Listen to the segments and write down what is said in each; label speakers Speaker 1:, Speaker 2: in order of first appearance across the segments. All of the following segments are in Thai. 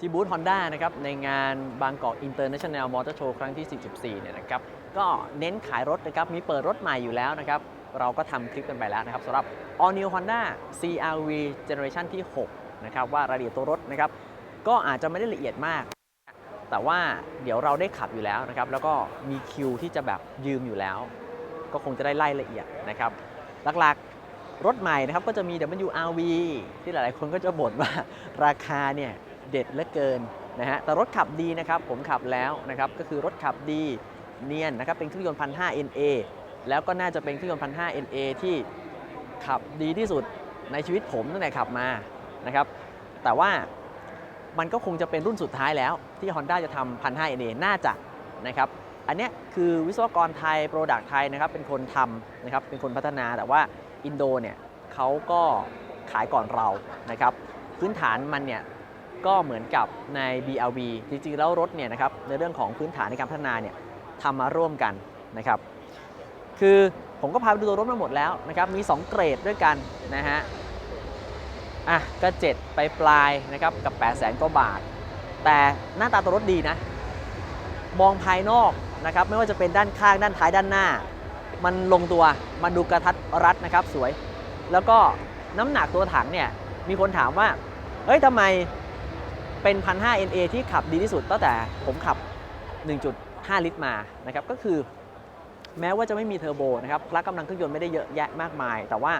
Speaker 1: ที่บูธฮอนด้านะครับในงานบางกอกอินเตอร์เนชั่นแนลมอเตอร์โชว์ครั้งที่ 44 เนี่ยนะครับก็เน้นขายรถนะครับมีเปิดรถใหม่อยู่แล้วนะครับเราก็ทำคลิปกันไปแล้วนะครับสำหรับ All New Honda CRV Generation ที่ 6 นะครับว่ารายละเอียดตัวรถนะครับก็อาจจะไม่ได้ละเอียดมาก แต่ว่าเดี๋ยวเราได้ขับอยู่แล้วนะครับแล้วก็มีคิวที่จะแบบยืมอยู่แล้ว ก็คงจะได้ไล่ละเอียดนะครับหลักๆรถใหม่นะครับก็จะมี WRV ที่หลายๆคนก็จะบ่นว่าราคาเนี่ย เด็ดเหลือเกินนะฮะแต่รถขับดีนะครับผมขับแล้วนะครับก็คือรถขับดีเนียนนะครับเป็นเครื่องยนต์1,500 NA แล้วก็น่าจะเป็นเครื่องยนต์1,500 NA ที่ขับดีที่สุดในชีวิตผมตั้งแต่ขับมานะครับแต่ว่ามันก็คงจะเป็นรุ่นสุดท้ายแล้วที่ Honda จะทำ1,500 NA น่าจะนะครับอันเนี้ยคือวิศวกรไทยโปรดักต์ไทยนะครับเป็นคนทำนะครับเป็นคนพัฒนาแต่ว่าอินโดเนี่ยเขาก็ขายก่อนเรานะครับพื้นฐานมันเนี่ย ก็เหมือนกับใน BRV จริงๆ แล้วรถเนี่ยนะครับในเรื่องของพื้นฐานในการพัฒนาเนี่ยทำมาร่วมกันนะครับคือผมก็พาไปดูตัวรถมาหมดแล้วนะครับมี 2 เกรดด้วยกันนะฮะอะก็ 7 ไปปลายนะครับกับ 8 0 0แสนกว่าบาท แต่หน้าตาตัวรถดีนะ มองภายนอกนะครับไม่ว่าจะเป็นด้านข้างด้านท้ายด้านหน้า มันลงตัวมันดูกระทัดรัดนะครับสวย แล้วก็น้ำหนักตัวถังเนี่ยมีคนถามว่าเฮ้ยทำไม เป็น 1,500 NA ที่ขับดีที่สุดตั้งแต่ผมขับ 1.5 ลิตรมานะครับก็คือแม้ว่าจะไม่มีเทอร์โบนะครับพละกำลังเครื่องยนต์ไม่ได้เยอะแยะมากมาย แต่ว่า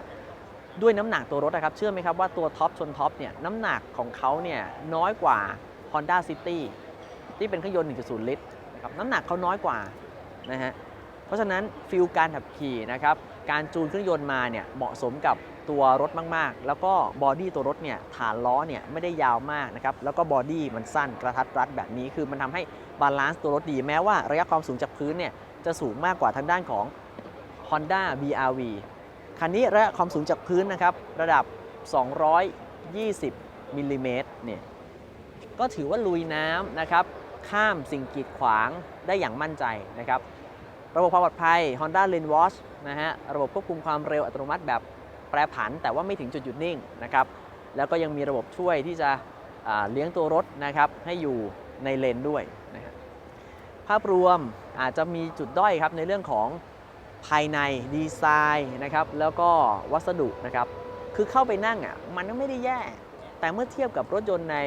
Speaker 1: ด้วยน้ำหนักตัวรถนะครับ เชื่อไหมครับว่าตัวท็อปชนท็อปเนี่ยน้ำหนักของเขาเนี่ยน้อยกว่า Honda City ที่เป็นเครื่องยนต์ 1.0 ลิตรนะครับน้ำหนักเขาน้อยกว่านะฮะเพราะฉะนั้นฟิลการขับขี่นะครับการจูนเครื่องยนต์มาเนี่ยเหมาะสมกับ ตัวรถมากๆ แล้วก็บอดี้ตัวรถเนี่ยฐานล้อเนี่ยไม่ได้ยาวมากนะครับแล้วก็บอดี้มันสั้นกระทัดรัดแบบนี้คือมันทำให้บาลานซ์ตัวรถดีแม้ว่าระยะความสูงจากพื้นเนี่ยจะสูงมากกว่าทางด้านของ Honda BRV คันนี้ระยะความสูงจากพื้นนะครับระดับ 220มิลลิเมตรเนี่ยก็ถือว่าลุยน้ำนะครับข้ามสิ่งกีดขวางได้อย่างมั่นใจนะครับ ระบบความปลอดภัย Honda Lane Watch นะฮะ ระบบควบคุมความเร็วอัตโนมัติแบบ แปรผันแต่ว่าไม่ถึงจุดหยุดนิ่งนะครับแล้วก็ยังมีระบบช่วยที่จะเลี้ยงตัวรถนะครับให้อยู่ในเลนด้วยนะภาพรวมอาจจะมีจุดด้อยครับในเรื่องของภายในดีไซน์นะครับแล้วก็วัสดุนะครับคือเข้าไปนั่งอะมันก็ไม่ได้แย่ แต่เมื่อเทียบกับรถยนต์ใน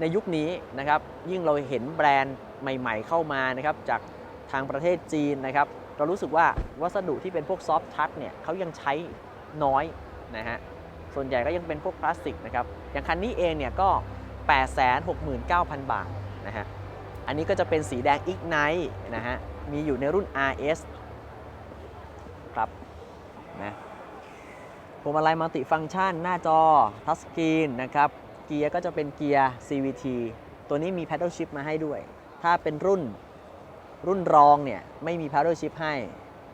Speaker 1: ในยุคนี้นะครับยิ่งเราเห็นแบรนด์ใหม่ ๆ เข้ามานะครับจากทางประเทศจีนนะครับเรารู้สึกว่าวัสดุที่เป็นพวกซอฟท์ทัชเนี่ยเขายังใช้ น้อยนะฮะส่วนใหญ่ก็ยังเป็นพวกพลาสติกนะครับอย่างคันนี้เองเนี่ยก็ 869,000 บาทนะฮะอันนี้ก็จะเป็นสีแดง Ignite นะฮะมีอยู่ในรุ่น RS ครับนะพวงมาลัยมัลติฟัง c t ชัน หน้าจอทัชสกรีนนะครับเกียร์ก็จะเป็นเกียร์ CVT ตัวนี้มี paddle shift มาให้ด้วย ถ้าเป็นรุ่นรุ่นรองเนี่ยไม่มี paddle shift ให้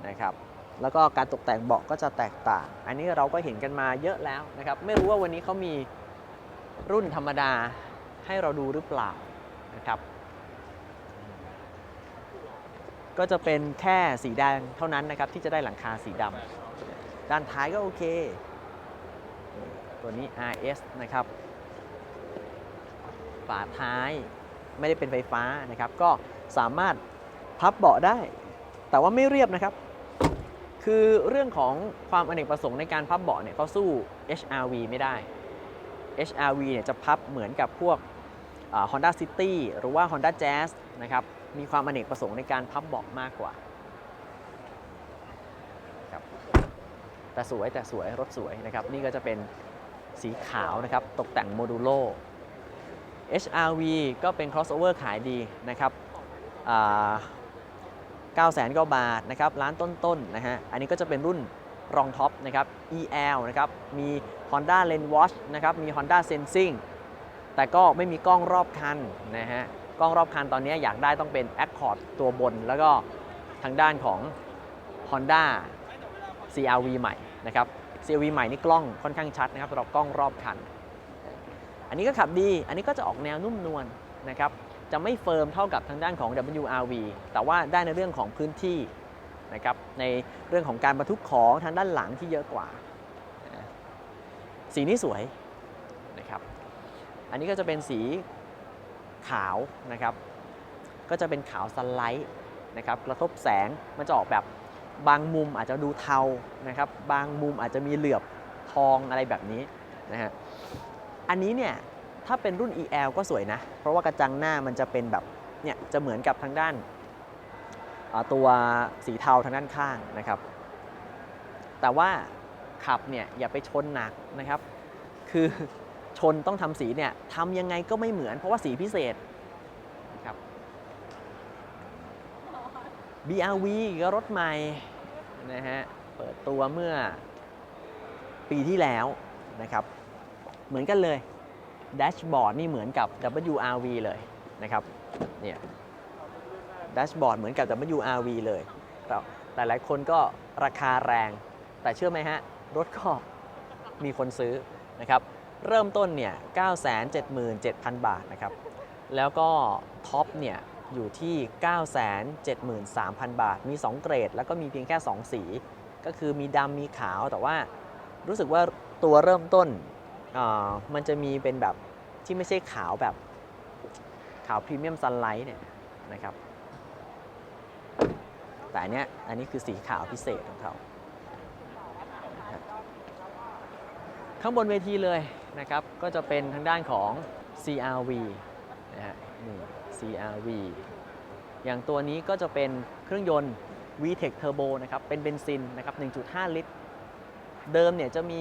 Speaker 1: นะครับ แล้วก็การตกแต่งเบาะก็จะแตกต่าง อันนี้เราก็เห็นกันมาเยอะแล้วนะครับ ไม่รู้ว่าวันนี้เขามีรุ่นธรรมดาให้เราดูหรือเปล่านะครับ ก็จะเป็นแค่สีแดงเท่านั้นนะครับ ที่จะได้หลังคาสีดำด้านท้ายก็โอเค ตัวนี้ RS นะครับฝาท้ายไม่ได้เป็นไฟฟ้านะครับ ก็สามารถพับเบาะได้ แต่ว่าไม่เรียบนะครับ คือเรื่องของความอเนกประสงค์ในการพับเบาะเนี่ยเขาสู้ HRV ไม่ได้ HRV เนี่ยจะพับเหมือนกับพวก Honda City หรือว่า Honda Jazz นะครับ มีความอเนกประสงค์ในการพับเบาะมากกว่าครับแต่สวยแต่สวยรถสวยนะครับ นี่ก็จะเป็นสีขาวนะครับ ตกแต่งโมดูโล HRV ก็เป็น crossover ขายดีนะครับ 9 0 0 0 0กว่าบาทนะครับร้านต้นๆนะฮะอันนี้ก็จะเป็นรุ่นรองท็อปนะครับ EL นะครับมี Honda Lane Watch นะครับมี Honda Sensing แต่ก็ไม่มีกล้องรอบคันนะฮะกล้องรอบคันตอนนี้อยากได้ต้องเป็น Accord ตัวบน แล้วก็ทางด้านของ Honda CRV ใหม่นะครับ CRV ใหม่นี่กล้องค่อนข้างชัดนะครับสำหรับกล้องรอบคัน อันนี้ก็ขับดี อันนี้ก็จะออกแนวนุ่มนวลนะครับ จะไม่เฟิร์มเท่ากับทางด้านของ WRV แต่ว่าได้ในเรื่องของพื้นที่นะครับในเรื่องของการบรรทุกของทางด้านหลังที่เยอะกว่า สีนี้สวยนะครับอันนี้ก็จะเป็นสีขาวนะครับ ก็จะเป็นขาวสไลด์นะครับกระทบแสงมันจะออกแบบบางมุมอาจจะดูเทานะครับ บางมุมอาจจะมีเหลือบทองอะไรแบบนี้นะฮะอันนี้เนี่ย ถ้าเป็นรุ่น EL ก็สวยนะ เพราะว่ากระจังหน้ามันจะเป็นแบบเนี่ยจะเหมือนกับทางด้านตัวสีเทาทางด้านข้างนะครับ แต่ว่าขับเนี่ยอย่าไปชนหนักนะครับ คือชนต้องทำสีเนี่ยทำยังไงก็ไม่เหมือนเพราะว่าสีพิเศษนะครับ BRV ก็รถใหม่นะฮะเปิดตัวเมื่อปีที่แล้วนะครับ เหมือนกันเลย แดชบอร์ดนี่เหมือนกับ WRV เลยนะครับเนี่ยแดชบอร์ดเหมือนกับ WRV เลยแต่หลายๆคนก็ราคาแรง แต่เชื่อไหมฮะ รถก็มีคนซื้อนะครับ เริ่มต้นเนี่ย 977,000 บาทนะครับ แล้วก็ท็อปเนี่ยอยู่ที่ 973,000 บาท มี 2 เกรด แล้วก็มีเพียงแค่ 2 สี ก็คือมีดำมีขาว แต่ว่ารู้สึกว่าตัวเริ่มต้น มันจะมีเป็นแบบที่ไม่ใช่ขาวแบบขาวพรีเมียมซันไลท์เนี่ยนะครับ แต่อันเนี้ยอันนี้คือสีขาวพิเศษของเขาข้างบนเวทีเลยนะครับ ก็จะเป็นทางด้านของ CRV นะฮะนี่ CRV อย่างตัวนี้ก็จะเป็นเครื่องยนต์ VTEC Turbo นะครับ เป็นเบนซินนะครับ 1.5 ลิตร เดิมเนี่ยจะมี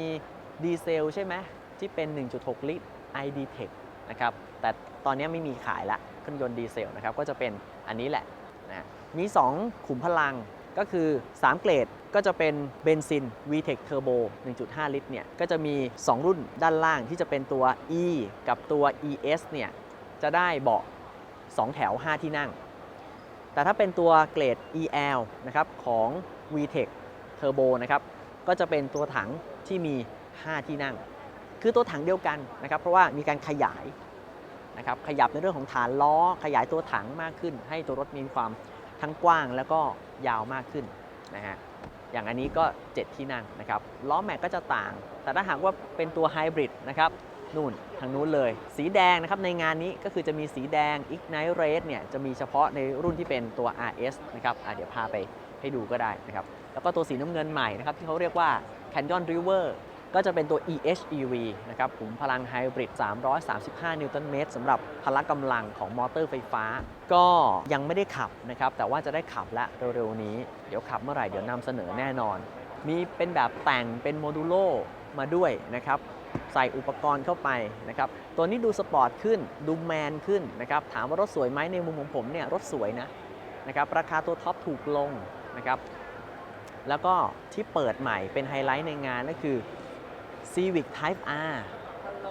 Speaker 1: ดีเซลใช่ไหม ที่เป็น 1.6 ลิตร ID Tech นะครับ แต่ตอนนี้ไม่มีขายละเครื่องยนต์ดีเซลนะครับ ก็จะเป็นอันนี้แหละนะมี 2 ขุมพลังก็คือ 3 เกรดก็จะเป็นเบนซิน VTEC Turbo 1.5 ลิตรเนี่ย ก็จะมี 2 รุ่นด้านล่างที่จะเป็นตัว E กับตัว ES เนี่ย จะได้เบาะ 2 แถว 5 ที่นั่ง แต่ถ้าเป็นตัวเกรด EL นะครับของ VTEC Turbo นะครับ ก็จะเป็นตัวถังที่มี 5 ที่นั่ง คือตัวถังเดียวกันนะครับ เพราะว่ามีการขยายนะครับขยับในเรื่องของฐานล้อ ขยายตัวถังมากขึ้น ให้ตัวรถมีความทั้งกว้างแล้วก็ยาวมากขึ้นนะฮะอย่างอันนี้ก็ 7 ที่นั่งนะครับล้อแม็กก็จะต่าง แต่ถ้าหากว่าเป็นตัวไฮบริดนะครับนู่นทางนู้นเลย สีแดงนะครับในงานนี้ก็คือจะมีสีแดง Ignite Red เนี่ยจะมีเฉพาะในรุ่นที่เป็นตัว RS นะครับเดี๋ยวพาไปให้ดูก็ได้นะครับแล้วก็ตัวสีน้ำเงินใหม่นะครับที่เขาเรียกว่า Canyon River ก็จะเป็นตัว EHEV นะครับขุมพลังไฮบริด 335 นิวตันเมตรสำหรับพละกำลังของมอเตอร์ไฟฟ้า ก็ยังไม่ได้ขับนะครับ แต่ว่าจะได้ขับและเร็วๆนี้ เดี๋ยวขับเมื่อไหร่เดี๋ยวนำเสนอแน่นอน มีเป็นแบบแต่งเป็นโมดูโลมาด้วยนะครับ ใส่อุปกรณ์เข้าไปนะครับ ตัวนี้ดูสปอร์ตขึ้น ดูแมนขึ้นนะครับ ถามว่ารถสวยไหมในมุมของผมเนี่ยรถสวยนะนะครับ ราคาตัวท็อปถูกลงนะครับ แล้วก็ที่เปิดใหม่เป็นไฮไลท์ในงานก็คือ Civic Type R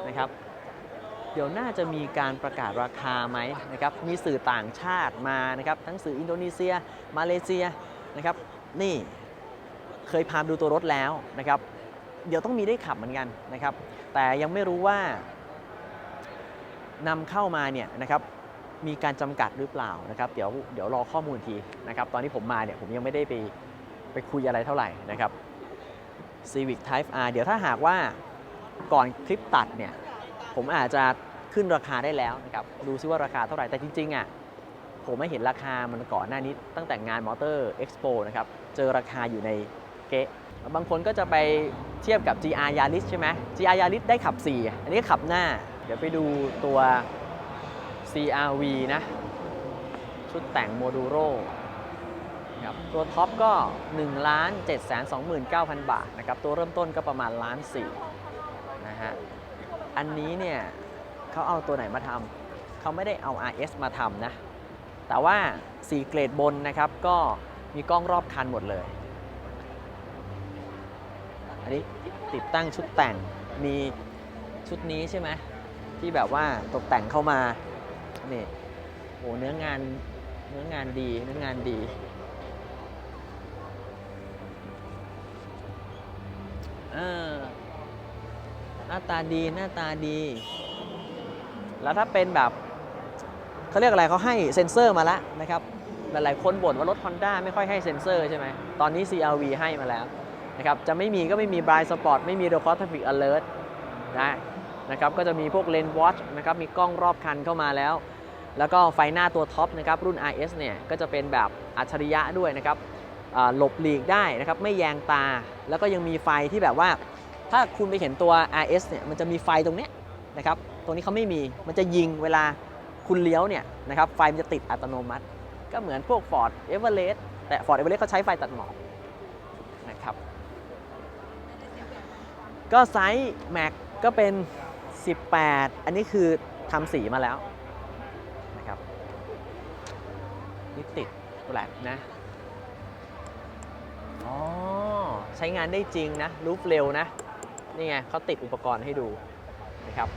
Speaker 1: นะครับเดี๋ยวน่าจะมีการประกาศราคาไหมนะครับ มีสื่อต่างชาติมานะครับ ทั้งสื่ออินโดนีเซีย มาเลเซียนะครับ นี่เคยพาดูตัวรถแล้วนะครับ เดี๋ยวต้องมีได้ขับเหมือนกันนะครับ แต่ยังไม่รู้ว่านำเข้ามาเนี่ยนะครับ มีการจำกัดหรือเปล่านะครับ เดี๋ยวเดี๋ยวรอข้อมูลทีนะครับ ตอนที่ผมมาเนี่ยผมยังไม่ได้ไปไปคุยอะไรเท่าไหร่นะครับ Civic Type R เดี๋ยวถ้าหากว่าก่อนคลิปตัดเนี่ย ผมอาจจะขึ้นราคาได้แล้วนะครับดูซิว่าราคาเท่าไหร่ แต่จริงๆอะผมไม่เห็นราคามันก่อนหน้านี้ตั้งแต่งานมอเตอร์เอ็กซ์โปนะครับ เจอราคาอยู่ในเก๊ะบางคนก็จะไปเทียบกับ GR Yaris ใช่ไหม GR Yaris ได้ขับ 4 อันนี้ขับหน้า เดี๋ยวไปดูตัว CRV นะ ชุดแต่งโมดูโร ครับตัวท็อปก็1ล้าน7 2 9 0 0 0 บาทนะครับตัวเริ่มต้นก็ประมาณล้านสี่นะฮะอันนี้เนี่ยเขาเอาตัวไหนมาทำเขาไม่ได้เอา RS มาทำนะ แต่ว่า 4 เกรดบนนะครับก็มีกล้องรอบคันหมดเลย อันนี้ติดตั้งชุดแต่งมีชุดนี้ใช่ไหมที่แบบว่าตกแต่งเข้ามานี่โอ้เนื้องานเนื้องานดีเนื้องานดี เออหน้าตาดีหน้าตาดี แล้วถ้าเป็นแบบเขาเรียกอะไรเขาให้เซ็นเซอร์มาแล้วนะครับ หลายๆคนบ่นว่ารถ Honda ไม่ค่อยให้เซ็นเซอร์ใช่ไหมตอนนี้ CRV ให้มาแล้วนะครับจะไม่มีก็ไม่มี Blind Spot ไม่มี r o c o s Traffic Alert นะนะครับก็จะมีพวก Lane Watch นะครับมีกล้องรอบคันเข้ามาแล้ว แล้วก็ไฟหน้าตัวท็อปนะครับรุ่น RS เนี่ยก็จะเป็นแบบอัจฉริยะด้วยนะครับ หลบหลีกได้นะครับไม่แยงตา แล้วก็ยังมีไฟที่แบบว่า ถ้าคุณไปเห็นตัว RS เนี่ยมันจะมีไฟตรงนี้นะครับตรงนี้เขาไม่มีมันจะยิงเวลาคุณเลี้ยวเนี่ยนะครับไฟมันจะติดอัตโนมัติ ก็เหมือนพวก Ford Everest แต่ Ford Everest เขาใช้ไฟตัดหมอกนะครับก็ไซส์ Mac ก็เป็น 18 อันนี้คือทำสีมาแล้วนะครับนี่ติดแฟลชนะ อ๋อ ใช้งานได้จริงนะรูปเร็วนะ นี่ไงเขาติดอุปกรณ์ให้ดูนะครับ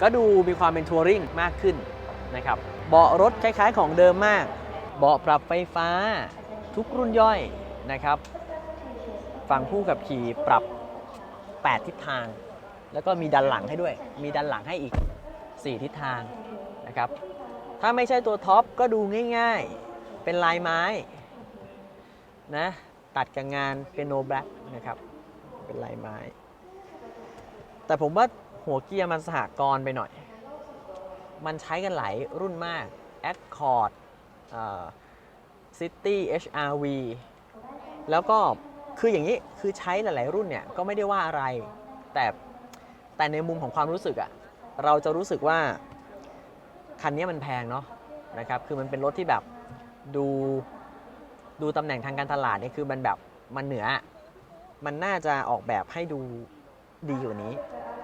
Speaker 1: ก็ดูมีความเป็นทัวริงมากขึ้นนะครับ เบาะรถคล้ายๆของเดิมมาก เบาะปรับไฟฟ้าทุกรุ่นย่อยนะครับ ฝั่งผู้กับขี่ปรับ 8 ทิศทาง แล้วก็มีดันหลังให้ด้วย มีดันหลังให้อีก 4 ทิศทางนะครับ ถ้าไม่ใช่ตัวท็อปก็ดูง่ายๆ เป็นลายไม้ นะ ตัดกับงานเป็นโนแบล็กนะครับ เป็นลายไม้ แต่ผมว่าหัวเกียร์มันสหกรณ์ไปหน่อย มันใช้กันหลายรุ่นมาก Accord เอ่อ City HRV แล้วก็คืออย่างนี้คือใช้หลาย ๆ รุ่นเนี่ยก็ไม่ได้ว่าอะไร แต่แต่ในมุมของความรู้สึกอะเราจะรู้สึกว่า คันนี้มันแพงเนาะนะครับ คือมันเป็นรถที่แบบดู ดูตำแหน่งทางการตลาดเนี่ยคือมันแบบมันเหนือ มันน่าจะออกแบบให้ดูดีกว่านี้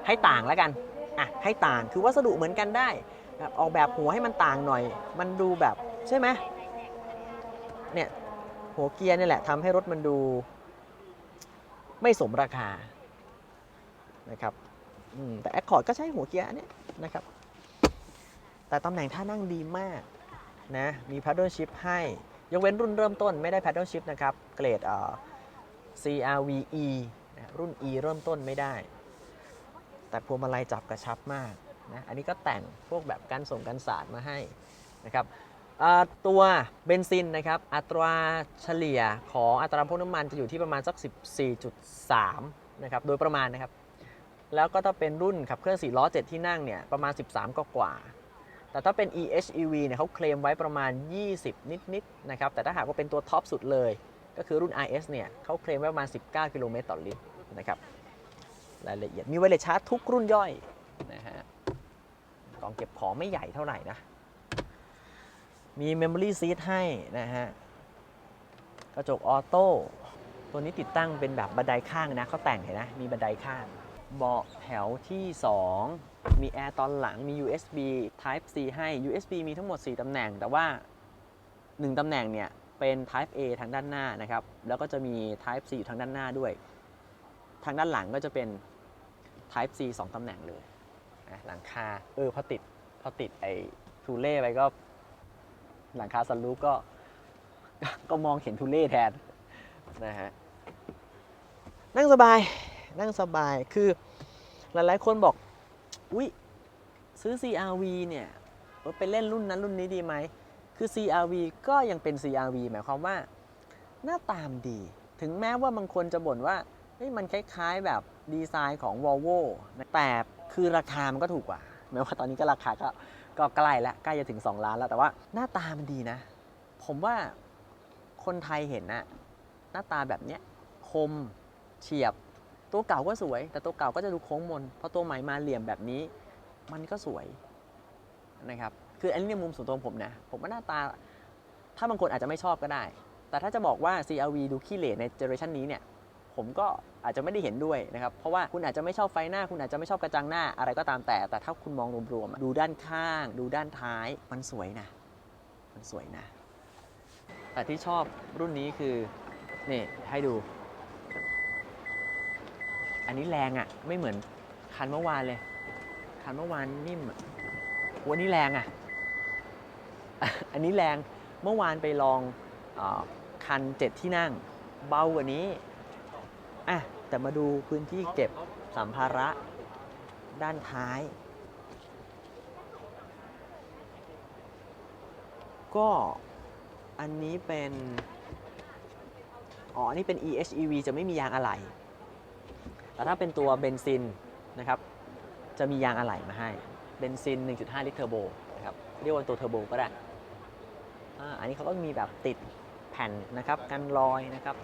Speaker 1: ให้ต่างแล้วกันอะให้ต่างคือวัสดุเหมือนกันได้แบบออกแบบหัวให้มันต่างหน่อย มันดูแบบใช่ไหมเนี่ยหัวเกียร์นี่แหละทำให้รถมันดู ไม่สมราคานะครับอืมแต่ Accord ก็ใช้หัวเกียร์อันเนี้ยนะครับ แต่ตำแหน่งท่านั่งดีมากนะมี paddle shift ให้ ยกเว้นรุ่นเริ่มต้นไม่ได้ paddle shift นะครับ เกรดเอ่อ CRVE รุ่น E เริ่มต้นไม่ได้ แต่พวงมาลัยจับกระชับมากนะอันนี้ก็แต่งพวกแบบการส่งกันศาสตร์มาให้นะครับตัวเบนซินนะครับอัตราเฉลี่ยของอัตราพ่นน้ำมันจะอยู่ที่ประมาณสัก 14.3 นะครับ โดยประมาณนะครับ แล้วก็ถ้าเป็นรุ่นขับเคลื่อน4ล้อ 7 ที่นั่งเนี่ย ประมาณ 13 กว่า แต่ถ้าเป็น EHEV เนี่ยเขาเคลมไว้ประมาณ 20 นิดๆนะครับ แต่ถ้าหากว่าเป็นตัวท็อปสุดเลย ก็คือรุ่น RS เนี่ยเขาเคลมไว้ประมาณ 19 กิโลเมตรต่อลิตรนะครับ รายละเอียดมีไวเลสชาร์จทุกรุ่นย่อยนะฮะ กล่องเก็บของไม่ใหญ่เท่าไหร่นะ มี Memory Seat ให้นะฮะ กระจกออโต้ ตัวนี้ติดตั้งเป็นแบบบันไดข้างนะเขาแต่งเห็นนะ มีบันไดข้าง เบาะแถวที่ 2 มีแอร์ตอนหลังมี USB Type C ให้ USB มีทั้งหมด 4ตำแหน่ง แต่ว่า 1ตำแหน่งเนี่ยเป็น Type A ทางด้านหน้านะครับ แล้วก็จะมี Type C อยู่ทางด้านหน้าด้วย ทางด้านหลังก็จะเป็น Type C 2ตำแหน่งเลยหลังคาเออพอติดพอติดไอ้ทูเล่ไปก็ หลังคาซันรูฟก็ก็มองเห็นทูเล่แทนนะฮะนั่งสบายนั่งสบายคือหลายๆคนบอก อุ๊ยซื้อ CRV เนี่ยไปเล่นรุ่นนั้นรุ่นนี้ดีไหม คือ CRV ก็ยังเป็น CRV หมายความว่า หน้าตามดี ถึงแม้ว่าบางคนจะบ่นว่าเฮ้ยมันคล้ายๆแบบดีไซน์ของ Volvo แต่คือราคามันก็ถูกกว่า แม้ว่าตอนนี้ก็ราคาก็ก็ใกล้แล้วใกล้จะถึง 2 ล้านแล้ว แต่ว่าหน้าตามันดีนะ ผมว่าคนไทยเห็นนะหน้าตาแบบเนี้ยคมเฉียบ ตัวเก่าก็สวย แต่ตัวเก่าก็จะดูโค้งมนพอตัวใหม่มาเหลี่ยมแบบนี้ มันก็สวยนะครับคืออันนี้ในมุมส่วนตัวผมนะ ผมว่าหน้าตา ถ้าบางคนอาจจะไม่ชอบก็ได้ แต่ถ้าจะบอกว่า CRV ดูขี้เหร่ในเจเนอเรชันนี้เนี่ยผมก็อาจจะไม่ได้เห็นด้วยนะครับ เพราะว่าคุณอาจจะไม่ชอบไฟหน้า คุณอาจจะไม่ชอบกระจังหน้าอะไรก็ตามแต่ แต่ถ้าคุณมองรวมๆดูด้านข้าง ดูด้านท้าย มันสวยนะ มันสวยนะ แต่ที่ชอบรุ่นนี้คือ นี่ให้ดู อันนี้แรงอะ่ะ ไม่เหมือนคันเมื่อวานเลย คันเมื่อวานนิ่มอันนี้แรงอะ่ะ อันนี้แรง เมื่อวานไปลองอคันเจ็ดที่นั่ง เบากว่านี้ อะ แต่มาดูพื้นที่เก็บสัมภาระด้านท้าย ก็อันนี้เป็น อ๋อ อันนี้เป็น EHEV จะไม่มียางอะไหล่ แต่ถ้าเป็นตัวเบนซินนะครับจะมียางอะไหล่มาให้เบนซิน 1.5 ลิตรเทอร์โบนะครับเรียกว่าตัวเทอร์โบก็ได้อันนี้เขาก็มีแบบติดแผ่นนะครับกันรอยนะครับ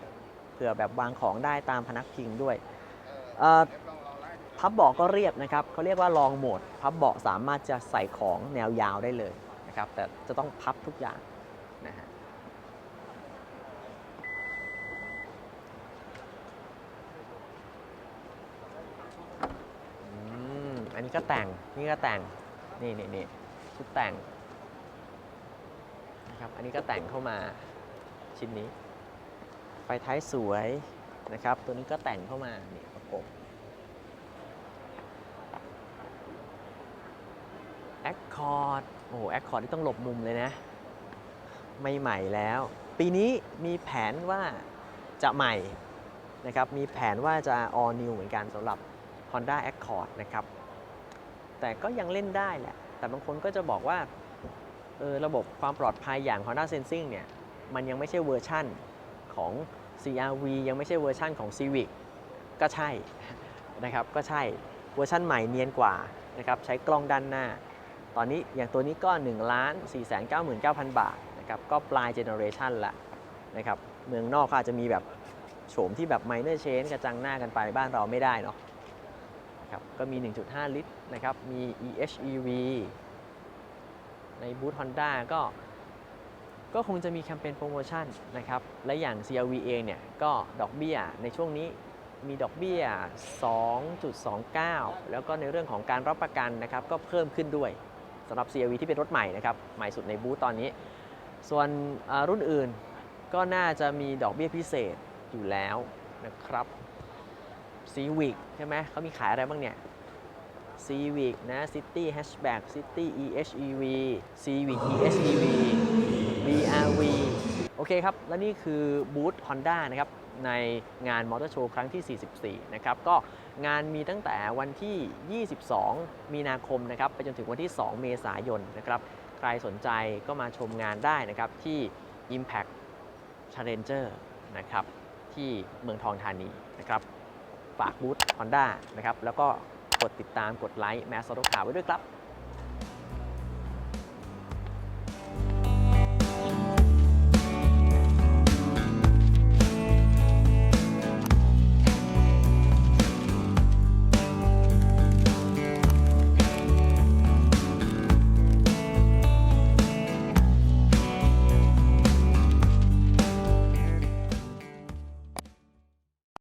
Speaker 1: เผื่อแบบวางของได้ตามพนักพิงด้วยพับเบาะก็เรียบนะครับเขาเรียกว่าลองโหมด พับเบาะสามารถจะใส่ของแนวยาวได้เลยนะครับแต่จะต้องพับทุกอย่างนะฮะ อืมอันนี้ ก็แต่ง นี่ก็แต่ง นี่นี่นี่ชุดแต่งนะครับ อันนี้ก็แต่งเข้ามาชิ้นนี้ ไฟท้ายสวยนะครับ ตัวนี้ก็แต่งเข้ามา นี่ประกบ แอคคอร์ด โอ้โห แอคคอร์ดที่ต้องหลบมุมเลยนะ ไม่ใหม่แล้ว ปีนี้มีแผนว่าจะใหม่นะครับ มีแผนว่าจะ all new เหมือนกันสำหรับ Honda Accord นะครับ แต่ก็ยังเล่นได้แหละ แต่บางคนก็จะบอกว่าเออระบบความปลอดภัยอย่าง Honda Sensing เนี่ย มันยังไม่ใช่เวอร์ชั่นของ CRV ยังไม่ใช่เวอร์ชั่นของ Civic ก็ใช่นะครับ ก็ใช่เวอร์ชั่นใหม่เนียนกว่านะครับใช้กล้องด้านหน้า ตอนนี้อย่างตัวนี้ก็1ล้าน4 9 9 0 0 0 บาทนะครับก็ปลายเจเนอเรชันละนะครับเมืองนอกก็อาจจะมีแบบโฉมที่แบบ minor change กระจังหน้ากันไปบ้านเราไม่ได้เนาะ นะครับ ก็มี 1.5 ลิตรนะครับ มี EHEV ในบูธ Honda ก็ก็คงจะมีแคมเปญโปรโมชั่นนะครับ และอย่าง CRV เองเนี่ย ก็ดอกเบี้ยในช่วงนี้มีดอกเบี้ย 2.29 แล้วก็ในเรื่องของการรับประกันนะครับ ก็เพิ่มขึ้นด้วยสำหรับ CRV ที่เป็นรถใหม่นะครับ ใหม่สุดในบูธตอนนี้ ส่วนรุ่นอื่นก็น่าจะมีดอกเบี้ยพิเศษอยู่แล้วนะครับ Civic ใช่ไหมเขามีขายอะไรบ้างเนี่ย Civic นะ City Hatchback City EHEV Civic EHEV BRV โอเคครับ และนี่คือบูธ Honda นะครับ ในงานมอเตอร์โชว์ครั้งที่ 44 นะครับ ก็งานมีตั้งแต่วันที่ 22 มีนาคมนะครับ ไปจนถึงวันที่ 2 เมษายนนะครับ ใครสนใจก็มาชมงานได้นะครับ ที่ Impact Challenger นะครับ ที่เมืองทองธานีนะครับ ฝากบูธ Honda นะครับแล้วก็กดติดตามกดไลค์แมสโซโตคาไว้ด้วยครับ